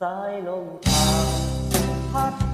สายลมพัด